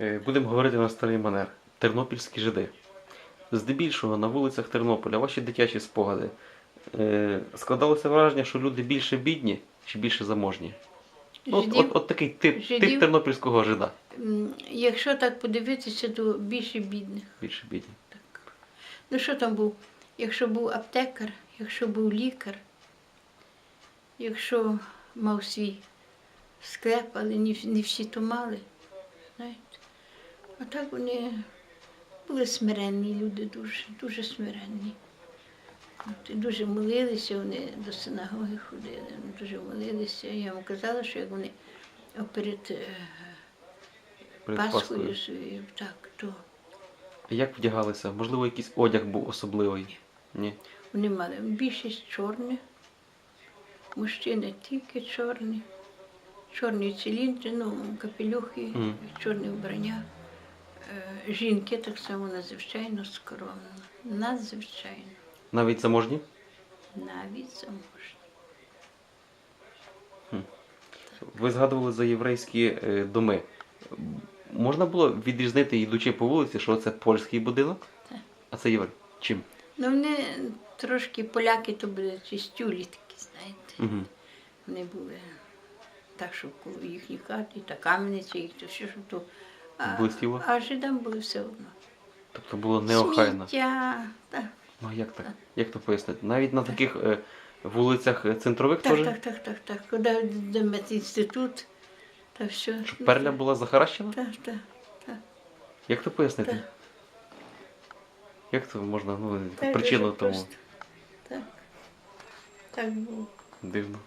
Е, Будемо говорити на старий манер. Тернопільські жиди. Здебільшого на вулицях Тернополя ваші дитячі спогади. Е, Складалося враження, що люди більше бідні чи більше заможні. Ну, От, от, от такий тип, тип тернопільського жида. якщо так подивитися, то більше бідних. Більше бідні. Ну що там був? Якщо був аптекар, якщо був лікар, якщо мав свій склеп, але не, не всі то мали. Знаєте? А так вони були смиренні люди, дуже, дуже смиренні. От, і дуже молилися, вони до синагоги ходили, дуже молилися. Я вам казала, що як вони перед е, Перед Пасхою Пасхою. своєю, так, то А Як вдягалися? Можливо, якийсь одяг був особливий? Ні. Вони мали більшість чорне, мужчини тільки чорні, чорні циліндри, ну, капелюхи, Мгм. чорне вбрання. Е, Жінки так само надзвичайно скромно, надзвичайно, Навіть заможні? навіть заможні. Ви згадували за єврейські е, доми. Можна було відрізнити, йдучи по вулиці, що це польський будинок, Так. а це єврей. Чим? Ну, вони трошки поляки то були чистюлі такі, знаєте. Угу. Вони були так, що коло їхні хати, та кам'яниця їх, то що то. А, Блистіло? а жидам було все одно. Тобто було неохайно. Сміття, так. Ну а як так? Як то пояснити? Навіть на таких е, вулицях е, центрових Так, теж? так, так, так, так. Куди де медінститут, та все. Щоб перля була захаращена? Так, так, так. Як то пояснити? Так. Як то можна, ну, Так, причину дуже тому просто. Так. Так було. дивно.